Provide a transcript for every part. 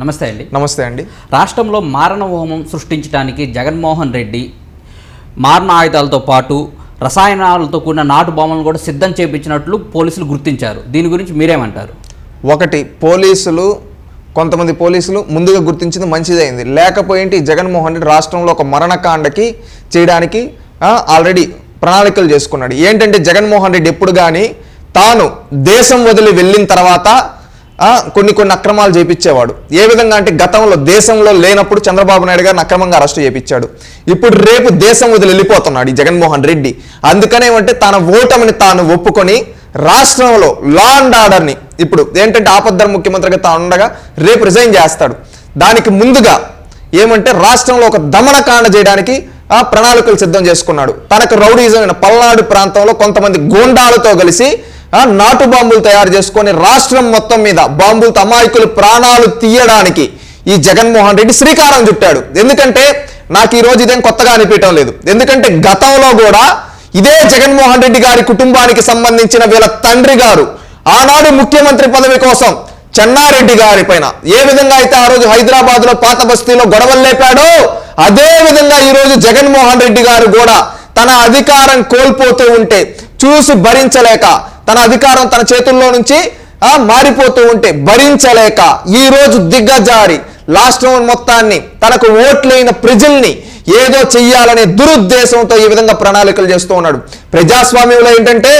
నమస్తే అండి. నమస్తే అండి. రాష్ట్రంలో మారణ హోమం సృష్టించడానికి జగన్మోహన్ రెడ్డి మారణ ఆయుధాలతో పాటు రసాయనాలతో కూడిన నాటు బొమ్మలను కూడా సిద్ధం చేయించినట్లు పోలీసులు గుర్తించారు. దీని గురించి మీరేమంటారు? ఒకటి పోలీసులు కొంతమంది పోలీసులు ముందుగా గుర్తించింది మంచిదైంది లేకపోయింటే జగన్మోహన్ రెడ్డి రాష్ట్రంలో ఒక మరణకాండకి చేయడానికి ఆల్రెడీ ప్రణాళికలు చేసుకున్నాడు. ఏంటంటే జగన్మోహన్ రెడ్డి ఎప్పుడు కానీ తాను దేశం వదిలి వెళ్ళిన తర్వాత కొన్ని కొన్ని అక్రమాలు చేపించేవాడు. ఏ విధంగా అంటే గతంలో దేశంలో లేనప్పుడు చంద్రబాబు నాయుడు గారిని అక్రమంగా అరెస్ట్ చేపించాడు. ఇప్పుడు రేపు దేశం వదిలి వెళ్ళిపోతున్నాడు ఈ జగన్మోహన్ రెడ్డి. అందుకనేమంటే తన ఓటమిని తాను ఒప్పుకొని రాష్ట్రంలో లా అండ్ ఆర్డర్ని ఇప్పుడు ఏంటంటే ఆపద్దర ముఖ్యమంత్రిగా తాను ఉండగా రేపు రిజైన్ చేస్తాడు. దానికి ముందుగా ఏమంటే రాష్ట్రంలో ఒక దమనకాండ చేయడానికి ఆ ప్రణాళికలు సిద్ధం చేసుకున్నాడు. తనకు రౌడీజమైన అయిన పల్నాడు ప్రాంతంలో కొంతమంది గూండాలతో కలిసి నాటు బాంబులు తయారు చేసుకొని రాష్ట్రం మొత్తం మీద బాంబులతో అమాయకులు ప్రాణాలు తీయడానికి ఈ జగన్మోహన్ రెడ్డి శ్రీకారం చుట్టాడు. ఎందుకంటే నాకు ఈ రోజు ఇదేం కొత్తగా అనిపించడం లేదు. ఎందుకంటే గతంలో కూడా ఇదే జగన్మోహన్ రెడ్డి గారి కుటుంబానికి సంబంధించిన వీళ్ళ తండ్రి గారు ఆనాడు ముఖ్యమంత్రి పదవి కోసం చెన్నారెడ్డి గారి పైన ఏ విధంగా అయితే ఆ రోజు హైదరాబాద్లో పాత బస్తీలో గొడవలు లేపాడో అదే విధంగా ఈ రోజు జగన్మోహన్ రెడ్డి గారు కూడా తన అధికారం కోల్పోతూ ఉంటే చూసి భరించలేక తన అధికారం తన చేతుల్లో నుంచి మారిపోతూ ఉంటే భరించలేక ఈ రోజు దిగ్గజారి రాష్ట్రం మొత్తాన్ని తనకు ఓట్లైన ప్రజల్ని ఏదో చెయ్యాలనే దురుద్దేశంతో ఈ విధంగా ప్రణాళికలు చేస్తూ ఉన్నాడు. ప్రజాస్వామ్యంలో ఏంటంటే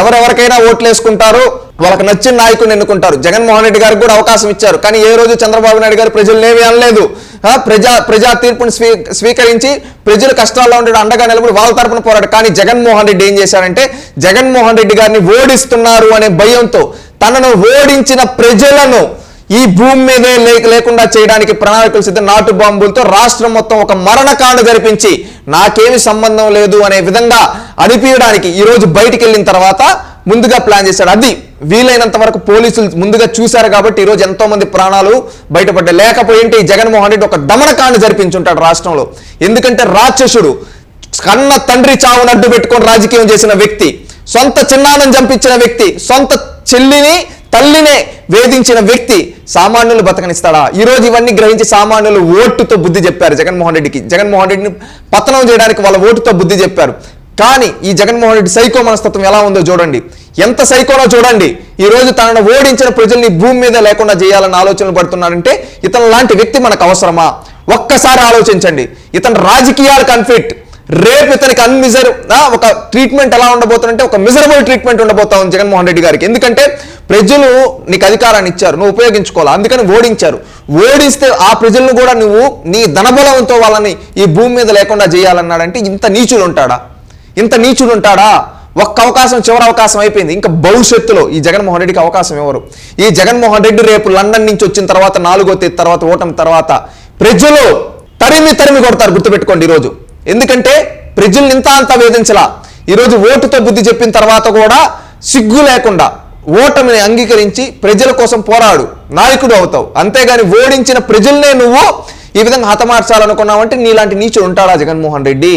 ఎవరెవరికైనా ఓట్లు వేసుకుంటారు వాళ్ళకి నచ్చిన నాయకుని ఎన్నుకుంటారు. జగన్మోహన్ రెడ్డి గారికి కూడా అవకాశం ఇచ్చారు. కానీ ఏ రోజు చంద్రబాబు నాయుడు గారు ప్రజలనేమీ అనలేదు. ప్రజా ప్రజా తీర్పుని స్వీ స్వీకరించి ప్రజలు కష్టాల్లో ఉండడం అండగా నిలబడి వాళ్ళ తరపున పోరాడు. కానీ జగన్మోహన్ రెడ్డి ఏం చేశారంటే జగన్మోహన్ రెడ్డి గారిని ఓడిస్తున్నారు అనే భయంతో తనను ఓడించిన ప్రజలను ఈ భూమి మీదే లేక లేకుండా చేయడానికి ప్రణాళికలు సిద్ధం నాటు బాంబులతో రాష్ట్రం మొత్తం ఒక మరణకాండ జరిపించి నాకేమి సంబంధం లేదు అనే విధంగా అనిపించడానికి ఈరోజు బయటికి వెళ్ళిన తర్వాత ముందుగా ప్లాన్ చేశాడు. అది వీలైనంత వరకు పోలీసులు ముందుగా చూశారు కాబట్టి ఈ రోజు ఎంతో మంది ప్రాణాలు బయటపడ్డాయి. లేకపోయింటే ఈ జగన్మోహన్ రెడ్డి ఒక దమనకాండ జరిపించుంటాడు రాష్ట్రంలో. ఎందుకంటే రాక్షసుడు కన్న తండ్రి చావును అడ్డు పెట్టుకొని రాజకీయం చేసిన వ్యక్తి సొంత చిన్నాన్నని చంపించిన వ్యక్తి సొంత చెల్లిని తల్లినే వేధించిన వ్యక్తి సామాన్యులు బతకనిస్తాడా? ఈ రోజు ఇవన్నీ గ్రహించి సామాన్యులు ఓటుతో బుద్ధి చెప్పారు జగన్మోహన్ రెడ్డికి. జగన్మోహన్ రెడ్డిని పతనం చేయడానికి వాళ్ళ ఓటుతో బుద్ధి చెప్పారు. కానీ ఈ జగన్మోహన్ రెడ్డి సైకో మనస్తత్వం ఎలా ఉందో చూడండి. ఎంత సైకోనో చూడండి. ఈ రోజు తనను ఓడించిన ప్రజల్ని భూమి మీద లేకుండా చేయాలన్న ఆలోచనలు పడుతున్నాడంటే ఇతను లాంటి వ్యక్తి మనకు అవసరమా? ఒక్కసారి ఆలోచించండి. ఇతను రాజకీయాలు కన్ఫిట్ రేపు ఇతనికి అన్మిజర్ ఒక ట్రీట్మెంట్ ఎలా ఉండబోతుందంటే ఒక మిజరబుల్ ట్రీట్మెంట్ ఉండబోతా ఉంది జగన్మోహన్ రెడ్డి గారికి. ఎందుకంటే ప్రజలు నీకు అధికారాన్ని ఇచ్చారు నువ్వు ఉపయోగించుకోవాలి? అందుకని ఓడించారు. ఓడిస్తే ఆ ప్రజలను కూడా నువ్వు నీ ధనబలంతో వాళ్ళని ఈ భూమి మీద లేకుండా చేయాలన్నాడంటే ఇంత నీచుడు ఉంటాడా? ఇంత నీచుడు ఉంటాడా? ఒక్క అవకాశం చివరి అవకాశం అయిపోయింది. ఇంకా భవిష్యత్తులో ఈ జగన్మోహన్ రెడ్డికి అవకాశం ఎవరు? ఈ జగన్మోహన్ రెడ్డి రేపు లండన్ నుంచి వచ్చిన తర్వాత నాలుగో తేదీ తర్వాత ఓటమి తర్వాత ప్రజలు తరిమి తరిమి కొడతారు గుర్తుపెట్టుకోండి ఈరోజు. ఎందుకంటే ప్రజల్ని ఇంత అంత వేధించలా. ఈరోజు ఓటుతో బుద్ధి చెప్పిన తర్వాత కూడా సిగ్గు లేకుండా ఓటమిని అంగీకరించి ప్రజల కోసం పోరాడు. నాయకుడు అవుతావు. అంతేగాని ఓడించిన ప్రజల్నే నువ్వు ఈ విధంగా హతమార్చాలనుకున్నావంటే నీలాంటి నీచుడు ఉంటాడా జగన్మోహన్ రెడ్డి?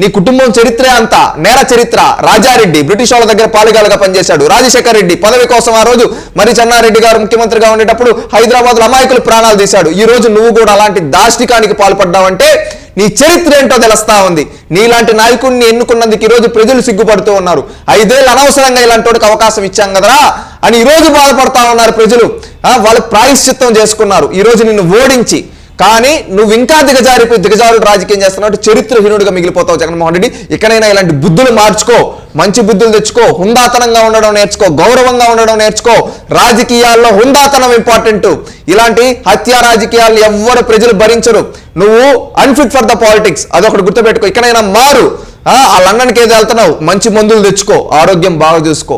నీ కుటుంబం చరిత్రే అంతా నేర చరిత్ర. రాజారెడ్డి బ్రిటిష్ వాళ్ళ దగ్గర పాలిగాలుగా పనిచేశాడు. రాజశేఖర రెడ్డి పదవి కోసం ఆ రోజు మరి చెన్నారెడ్డి గారు ముఖ్యమంత్రిగా ఉండేటప్పుడు హైదరాబాద్ అమాయకులు ప్రాణాలు తీశాడు. ఈ రోజు నువ్వు కూడా అలాంటి దాష్టికానికి పాల్పడ్డావంటే నీ చరిత్ర ఏంటో తెలుస్తా ఉంది. నీలాంటి నాయకుడిని ఎన్నుకున్నందుకు ఈ రోజు ప్రజలు సిగ్గుపడుతూ ఉన్నారు. ఐదేళ్ళు అనవసరంగా ఇలాంటి వాడికి అవకాశం ఇచ్చాం కదరా అని ఈ రోజు బాధపడతా ఉన్నారు ప్రజలు. వాళ్ళు ప్రాయశ్చిత్తం చేసుకున్నారు. ఈ రోజు నిన్ను ఓడించి కానీ నువ్వు ఇంకా దిగజారిపోయి దిగజారుడు రాజకీయం చేస్తున్నావు చరిత్రహీనుడిగా మిగిలిపోతావు జగన్మోహన్ రెడ్డి. ఎక్కడైనా ఇలాంటి బుద్ధులు మార్చుకో మంచి బుద్ధులు తెచ్చుకో హుందాతనంగా ఉండడం నేర్చుకో గౌరవంగా ఉండడం నేర్చుకో. రాజకీయాల్లో హుందాతనం ఇంపార్టెంట్ ఇలాంటి హత్య రాజకీయాలు ఎవ్వరు ప్రజలు భరించరు. నువ్వు అన్ఫిట్ ఫర్ ద పాలిటిక్స్ అదొకటి గుర్తుపెట్టుకో. ఇక్కడైనా మారు. ఆ లండన్కి ఏది వెళ్తున్నావు? మంచి మందులు తెచ్చుకో. ఆరోగ్యం బాగా చూసుకో.